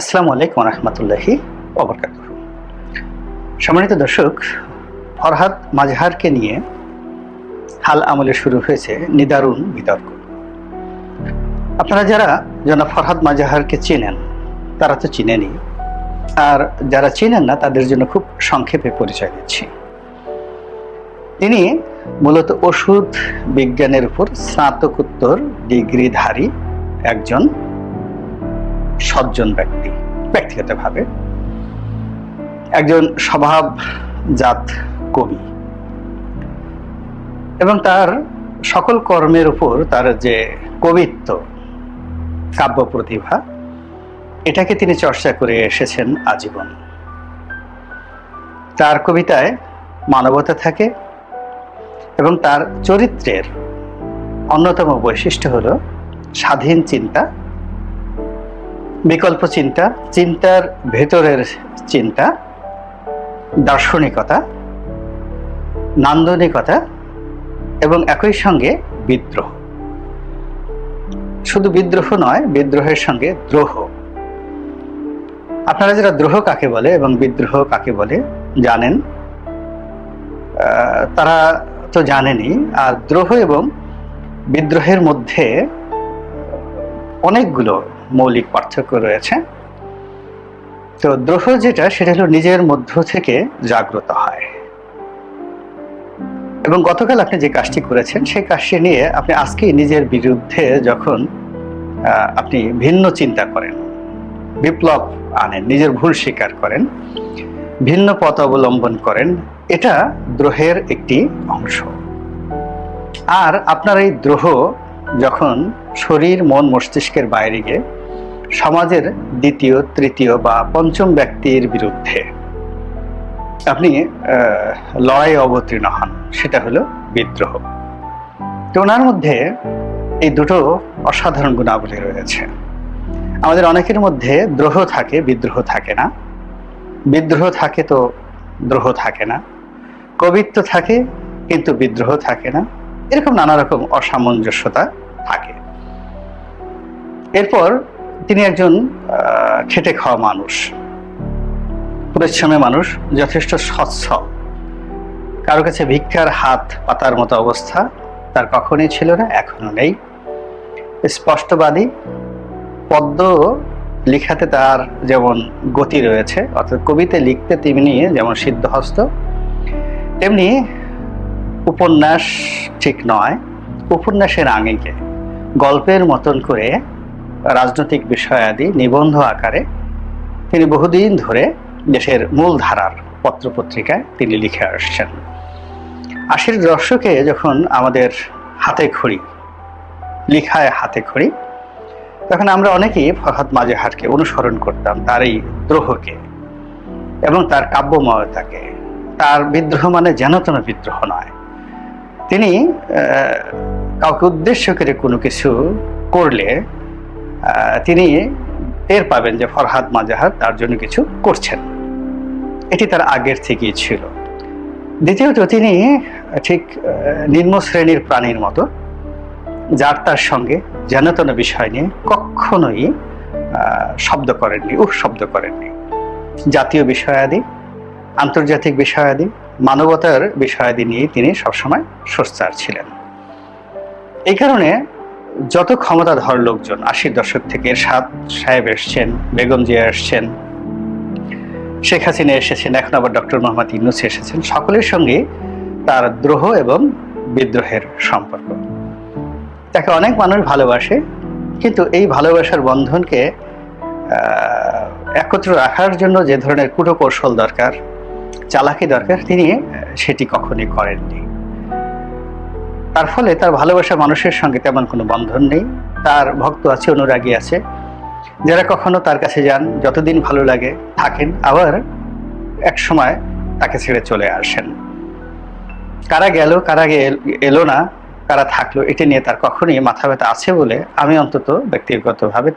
আসসালামু আলাইকুম রহমতুল্লাহি অবরকাত সম্মানিত দর্শক, ফরহাদ মাজহারকে নিয়ে হাল আমলে শুরু হয়েছে নিদারুণ বিতর্ক। আপনারা যারা জনাব ফরহাদ মাজহারকে চেনেন, তারা তো চিনেনি আর যারা চেনেন না, তাদের জন্য খুব সংক্ষেপে পরিচয় দিচ্ছি। তিনি মূলত ওষুধ বিজ্ঞানের উপর স্নাতকোত্তর ডিগ্রিধারী একজন সজ্জন ব্যক্তি, ব্যক্তিগতভাবে। একজন স্বভাবজাত কবি এবং তার সকল কর্মের উপর তার যে কবিত্ব, কাব্য প্রতিভা, এটাকে তিনি চর্চা করে এসেছেন আজীবন। তার কবিতায় মানবতা থাকে এবং তার চরিত্রের অন্যতম বৈশিষ্ট্য হল স্বাধীন চিন্তা বিকল্প চিন্তা, চিন্তার ভেতরের চিন্তা, দার্শনিকতা, নান্দনিকতা এবং একই সঙ্গে বিদ্রোহ। শুধু বিদ্রোহ নয়, বিদ্রোহের সঙ্গে দ্রোহ। আপনারা যারা দ্রোহ কাকে বলে এবং বিদ্রোহ কাকে বলে জানেন তারা তো জানেনই, আর দ্রোহ এবং বিদ্রোহের মধ্যে অনেকগুলো মৌলিক পার্থক্য রয়েছে। তো দ্রোহ যেটা, সেটা হলো নিজের মধ্য থেকে জাগ্রত হয়। এবং গতকাল আপনি যে কাজটি করেছেন, সেই কাজটি নিয়ে আপনি আজকে নিজের বিরুদ্ধে যখন আপনি ভিন্ন চিন্তা করেন, বিপ্লব আনেন, নিজের ভুল স্বীকার করেন, ভিন্ন পথ অবলম্বন করেন, এটা দ্রোহের একটি অংশ। আর আপনার এই দ্রোহ যখন শরীর, মন, মস্তিষ্কের বাইরে গিয়ে সমাজের দ্বিতীয়, তৃতীয় বা পঞ্চম ব্যক্তির বিরুদ্ধে। আপনি লড়াই অবতীর্ণ হন, সেটা হলো বিদ্রোহ। তো ওনার মধ্যে এই দুটো অসাধারণ গুণাবলী রয়েছে। আমাদের অনেকের মধ্যে দ্রোহ থাকে, বিদ্রোহ থাকে না। বিদ্রোহ থাকে তো দ্রোহ থাকে না। কবিত্ব থাকে, কিন্তু বিদ্রোহ থাকে না। এরকম নানা রকম অসামঞ্জস্যতা থাকে। এরপর তিনি একজন খেটে খাওয়া মানুষ। পরিশ্রমী মানুষ, যথেষ্ট স্বচ্ছ। কারও কাছে ভিক্ষার হাত পাতার মতো অবস্থা তার কখনোই ছিল না, এখনও নেই। স্পষ্টবাদী পদ্ম লিখাতে তার যেমন গতি রয়েছে, অর্থাৎ কবিতে লিখতে তেমনি যেমন সিদ্ধহস্ত, তেমনি উপন্যাস ঠিক নয়, উপন্যাসের আঙিকে গল্পের মতন করে রাজনৈতিক বিষয়াদি নিবন্ধ আকারে তিনি বহুদিন ধরে দেশের মূল ধারার পত্রপত্রিকায় তিনি লিখে আসছেন। আশির দশকে যখন আমাদের হাতে খড়ি, লিখায় হাতে খড়ি, তখন আমরা অনেকেই ফরহাদ মাজেহারকে অনুসরণ করতাম তার এই দ্রোহকে এবং তার কাব্যময়তাকে। তার বিদ্রোহ মানে যেন তেন বিদ্রোহ নয়। তিনি কাউকে উদ্দেশ্য করে কোনো কিছু করলে তিনি টের পাবেন যে ফরহাদ মাজাহার তার জন্য কিছু করছেন। এটি তার আগের থেকেই ছিল। দ্বিতীয়ত তিনি ঠিক নিম্ন শ্রেণির প্রাণীর মতো, যার তার সঙ্গে যেন তেন বিষয় নিয়ে কখনোই শব্দ করেননি, উহ, শব্দ করেননি। জাতীয় বিষয়াদি, আন্তর্জাতিক বিষয়াদি, মানবতার বিষয়াদি নিয়ে তিনি সবসময় সোচ্চার ছিলেন। এই কারণে যত ক্ষমতাধর লোকজন আশির দশক থেকে সাত সাহেব এসছেন, বেগম জিয়া এসছেন, শেখ হাসিনা এসেছেন, এখন আবার ডক্টর মোহাম্মদ ইউনুস এসেছেন, সকলের সঙ্গে তার দ্রোহ এবং বিদ্রোহের সম্পর্ক। তাকে অনেক মানুষ ভালোবাসে, কিন্তু এই ভালোবাসার বন্ধনকে একত্র রাখার জন্য যে ধরনের কুটকৌশল দরকার, চালাকি দরকার, তিনি সেটি কখনই করেননি। তার ফলে তার ভালোবাসা মানুষের সঙ্গে তেমন কোনো বন্ধন নেই। তার ভক্ত আছে, অনুরাগী আছে। যারা কখনো তার কাছে যান, যতদিন ভালো লাগে, থাকেন, আবার এক সময় তাকে ছেড়ে চলে আসেন। কারা গেল, কারা এলো না, কারা থাকল, এটা নিয়ে তার কখনই মাথা ব্যথা আছে বলে আমি অন্তত ব্যক্তিগতভাবে